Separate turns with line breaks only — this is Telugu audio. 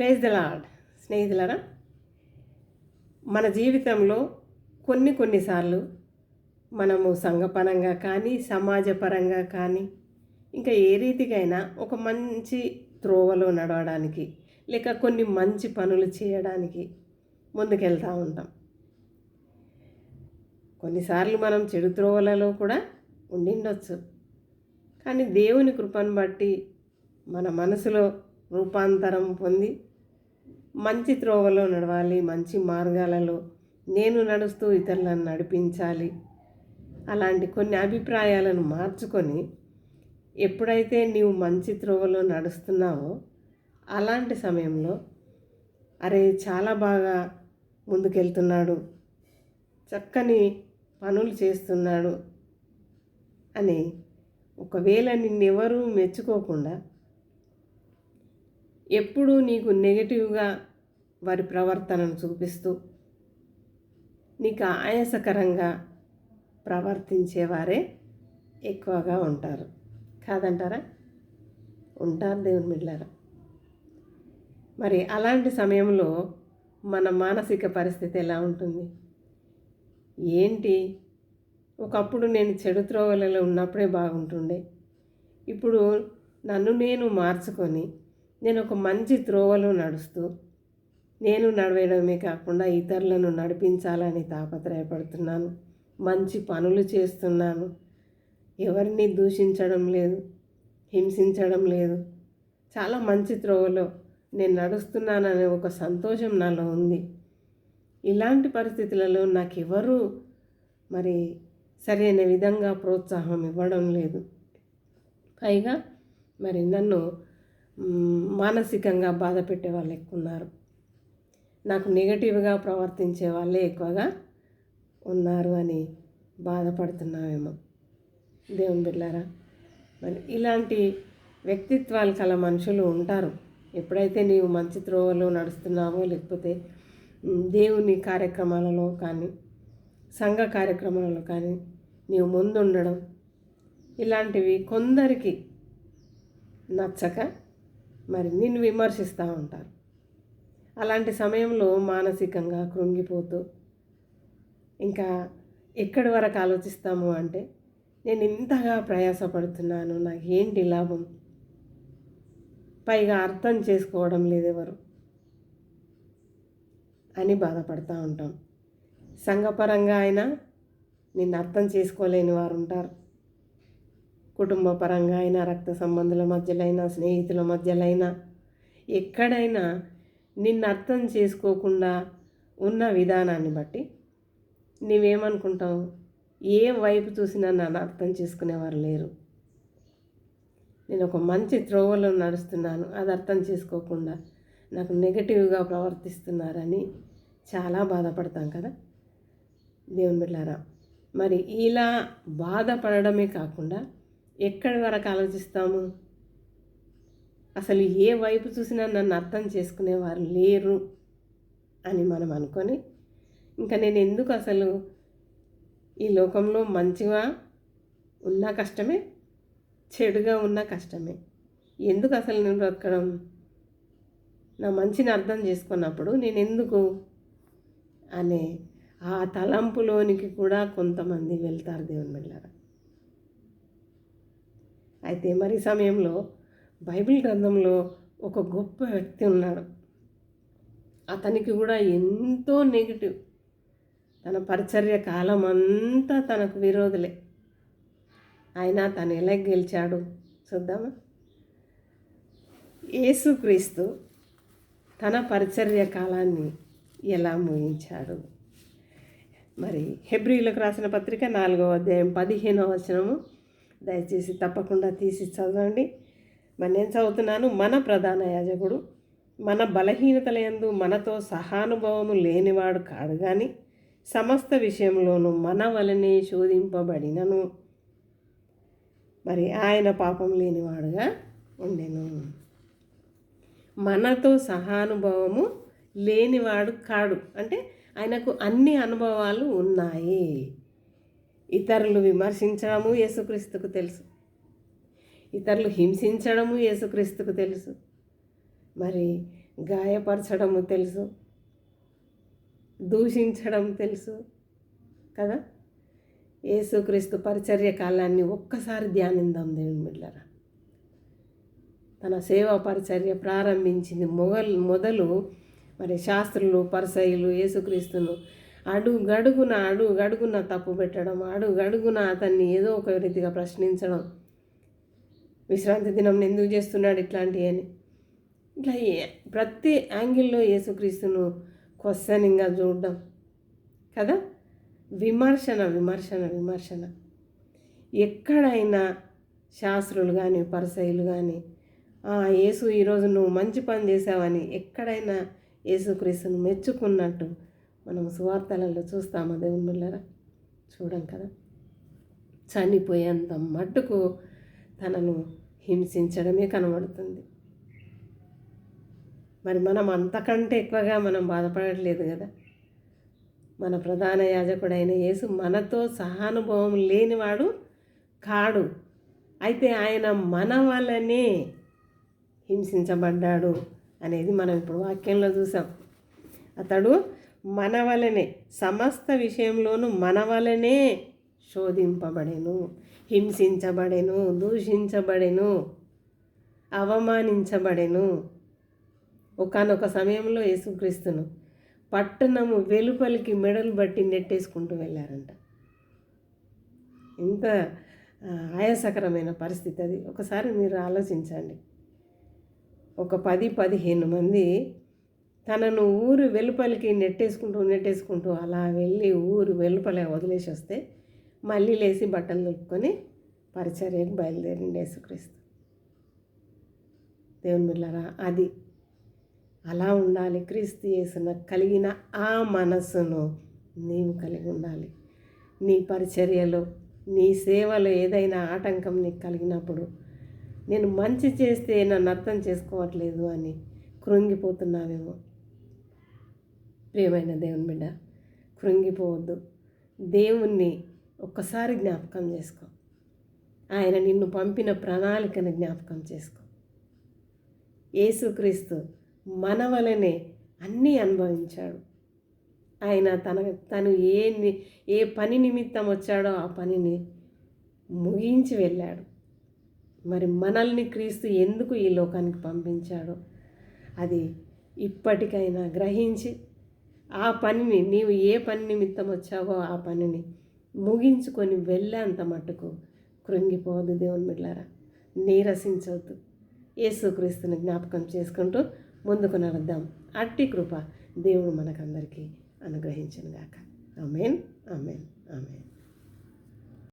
ప్రైజ్ ద లాడ్ స్నేహితులరా మన జీవితంలో కొన్ని కొన్నిసార్లు మనము సంఘపరంగా కానీ సమాజపరంగా కానీ ఇంకా ఏ రీతికైనా ఒక మంచి త్రోవలో నడవడానికి లేక కొన్ని మంచి పనులు చేయడానికి ముందుకెళ్తూ ఉంటాం. కొన్నిసార్లు మనం చెడు త్రోవలలో కూడా ఉండిండొచ్చు. కానీ దేవుని కృపను బట్టి మన మనసులో రూపాంతరం పొంది మంచి త్రోవలో నడవాలి మంచి మార్గాలలో నేను నడుస్తూ ఇతరులను నడిపించాలి. అలాంటి కొన్ని అభిప్రాయాలను మార్చుకొని ఎప్పుడైతే నీవు మంచి త్రోవలో నడుస్తున్నావో అలాంటి సమయంలో అరే చాలా బాగా ముందుకెళ్తున్నాడు చక్కని పనులు చేస్తున్నాడు అని ఒకవేళ నిన్నెవరూ మెచ్చుకోకుండా ఎప్పుడూ నీకు నెగిటివ్గా వారి ప్రవర్తనను చూపిస్తూ నీకు ఆయాసకరంగా ప్రవర్తించేవారే ఎక్కువగా ఉంటారు. కాదంటారా? ఉంటారు దేవుని మిళ్ళారా మరి అలాంటి సమయంలో మన మానసిక పరిస్థితి ఎలా ఉంటుంది? ఏంటి? ఒకప్పుడు నేను చెడు త్రోవలలో ఉన్నప్పుడే బాగుంటుండే. ఇప్పుడు నన్ను నేను మార్చుకొని నేను ఒక మంచి త్రోవలో నడుస్తూ నేను నడవడమే కాకుండా ఇతరులను నడిపించాలని తాపత్రయపడుతున్నాను. మంచి పనులు చేస్తున్నాను. ఎవరిని దూషించడం లేదు హింసించడం లేదు. చాలా మంచి త్రోవలో నేను నడుస్తున్నాననే ఒక సంతోషం నాలో ఉంది. ఇలాంటి పరిస్థితులలో నాకు మరి సరైన విధంగా ప్రోత్సాహం ఇవ్వడం లేదు. పైగా మరి నన్ను మానసికంగా బాధ పెట్టే వాళ్ళు ఎక్కువ ఉన్నారు నాకు నెగటివ్గా ప్రవర్తించే వాళ్ళే ఎక్కువగా ఉన్నారు అని బాధపడుతున్నామేమో దేవుని బిడ్డారా మరి ఇలాంటి వ్యక్తిత్వాలు కల మనుషులు ఉంటారు. ఎప్పుడైతే నీవు మంచి త్రోవలో నడుస్తున్నావో లేకపోతే దేవుని కార్యక్రమాలలో కానీ సంఘ కార్యక్రమాలలో కానీ నీవు ముందుండడం ఇలాంటివి కొందరికి నచ్చక మరి నిన్ను విమర్శిస్తూ ఉంటారు. అలాంటి సమయంలో మానసికంగా కృంగిపోతూ ఇంకా ఎక్కడి వరకు ఆలోచిస్తాము అంటే నేను ఇంతగా ప్రయాసపడుతున్నాను నాకు ఏంటి లాభం? పైగా అర్థం చేసుకోవడం లేదు ఎవరు అని బాధపడుతూ ఉంటాం. సంఘపరంగా అయినా నిన్ను అర్థం చేసుకోలేని వారు ఉంటారు. కుటుంబ పరంగా అయినా రక్త సంబంధుల మధ్యలైనా స్నేహితుల మధ్యలైనా ఎక్కడైనా నిన్ను అర్థం చేసుకోకుండా ఉన్న విధానాన్ని బట్టి నీవేమనుకుంటావు? ఏ వైపు చూసినా నన్ను అర్థం చేసుకునేవారు లేరు. నేను ఒక మంచి త్రోవలో నడుస్తున్నాను. అది అర్థం చేసుకోకుండా నాకు నెగటివ్గా ప్రవర్తిస్తున్నారని చాలా బాధపడతాం కదా? దేవుని బిడ్డారా మరి ఇలా బాధపడడమే కాకుండా ఎక్కడి వరకు ఆలోచిస్తాము? అసలు ఏ వైపు చూసినా నన్ను అర్థం చేసుకునేవారు లేరు అని మనం అనుకొని ఇంకా నేను ఎందుకు అసలు ఈ లోకంలో మంచిగా ఉన్నా కష్టమే చెడుగా ఉన్న కష్టమే? ఎందుకు అసలు నేను బ్రతకడం? నా మంచిని అర్థం చేసుకున్నప్పుడు నేను ఎందుకు అనే ఆ తలంపులోనికి కూడా కొంతమంది వెళ్తారు దేవుని బిడ్డారా అయితే మరి సమయంలో బైబిల్ గ్రంథంలో ఒక గొప్ప వ్యక్తి ఉన్నాడు. అతనికి కూడా ఎంతో నెగిటివ్. తన పరిచర్య కాలం అంతా తనకు విరోధులే. అయినా తను ఎలా గెలిచాడు చూద్దామా? యేసుక్రీస్తు తన పరిచర్య కాలాన్ని ఎలా ముగించాడు? మరి హెబ్రిలకు రాసిన పత్రిక నాలుగవ అధ్యాయం పదిహేనవ వచనము దయచేసి తప్పకుండా తీసి చదవండి. మరి నేను చదువుతున్నాను మన ప్రధాన యాజకుడు. మన బలహీనతల ఎందు మనతో సహానుభవము లేనివాడు కాడు కానీ సమస్త విషయంలోనూ మన వలనే శోధింపబడినను. మరి ఆయన పాపం లేనివాడుగా ఉండెను. మనతో సహానుభవము లేనివాడు కాడు. అంటే ఆయనకు అన్ని అనుభవాలు ఉన్నాయి. ఇతరులు విమర్శించడము యేసుక్రీస్తుకు తెలుసు. ఇతరులు హింసించడము యేసుక్రీస్తుకు తెలుసు. మరి గాయపరచడము తెలుసు. దూషించడం తెలుసు కదా? యేసుక్రీస్తు పరిచర్య కాలాన్ని ఒక్కసారి ధ్యానిందాం దేవుని బిడ్డరా తన సేవా పరిచర్య ప్రారంభించింది మొగల్ మొదలు మరి శాస్త్రులు పరిసయులు యేసుక్రీస్తును అడుగు గడుగున అడుగు గడుగున తప్పు పెట్టడం అడుగడుగున అతన్ని ఏదో ఒక రీతిగా ప్రశ్నించడం. విశ్రాంతి దినం ఎందుకు చేస్తున్నాడు ఇట్లాంటివి అని. ఇట్లా ప్రతి యాంగిల్లో యేసుక్రీస్తును క్వశ్చనింగ్గా చూడడం. కదా? విమర్శన విమర్శన విమర్శన. ఎక్కడైనా శాస్త్రులు కానీ పరిసయులు కానీ "ఆ, యేసు ఈరోజు నువ్వు మంచి పని చేసావని ఎక్కడైనా యేసుక్రీస్తును మెచ్చుకున్నట్టు మనం సువార్తలలో చూస్తామా దేవుని బిళ్ళరా? చూడం కదా. చనిపోయేంత మట్టుకు తనను హింసించడమే కనబడుతుంది. మరి మనం అంతకంటే ఎక్కువగా మనం బాధపడట్లేదు కదా. మన ప్రధాన యాజకుడైన యేసు మనతో సహానుభవం లేనివాడు కాడు. అయితే ఆయన మన వల్లనే హింసించబడ్డాడు అనేది మనం ఇప్పుడు వాక్యంలో చూసాం. అతడు మన వలనే సమస్త విషయంలోనూ మన వలనే శోధింపబడెను హింసించబడెను దూషించబడెను అవమానించబడెను. ఒకనొక సమయంలో యేసుక్రీస్తును పట్టణము వెలుపలికి మెడలు బట్టి నెట్టేసుకుంటూ వెళ్ళారంట. ఇంత ఆయాసకరమైన పరిస్థితి అది. ఒకసారి మీరు ఆలోచించండి. ఒక పది పదిహేను మంది తనను ఊరు వెలుపలికి నెట్టేసుకుంటూ నెట్టేసుకుంటూ అలా వెళ్ళి ఊరు వెలుపల వదిలేసి వస్తే మళ్ళీ లేచి బట్టలు దులుపుకొని పరిచర్యకు బయలుదేరింది యేసుక్రీస్తు. దేవుని బిళ్ళరా అది అలా ఉండాలి. క్రీస్తు చేసిన కలిగిన ఆ మనస్సును నీవు కలిగి ఉండాలి. నీ పరిచర్యలో నీ సేవలో ఏదైనా ఆటంకం నీకు కలిగినప్పుడు నేను మంచి చేస్తే నన్ను అర్థం చేసుకోవట్లేదు అని కృంగిపోతున్నావేమో. ప్రియమైన దేవుని బిడ్డ కృంగిపోవద్దు. దేవుణ్ణి ఒక్కసారి జ్ఞాపకం చేసుకో. ఆయన నిన్ను పంపిన ప్రణాళికను జ్ఞాపకం చేసుకో. యేసుక్రీస్తు మన వలనే అన్నీ అనుభవించాడు. ఆయన తన తను ఏ ఏ పని నిమిత్తం వచ్చాడో ఆ పనిని ముగించి వెళ్ళాడు. మరి మనల్ని క్రీస్తు ఎందుకు ఈ లోకానికి పంపించాడో అది ఇప్పటికైనా గ్రహించి ఆ పనిని నీవు ఏ పని నిమిత్తం వచ్చావో ఆ పనిని ముగించుకొని వెళ్ళేంత మట్టుకు కృంగిపోవద్దు దేవుని బిడ్డారా నీరసించవద్దు. యేసుక్రీస్తుని జ్ఞాపకం చేసుకుంటూ ముందుకు నడద్దాం. అట్టి కృప దేవుడు మనకందరికీ అనుగ్రహించను గాక ఆమెన్ ఆమెన్ ఆమెన్.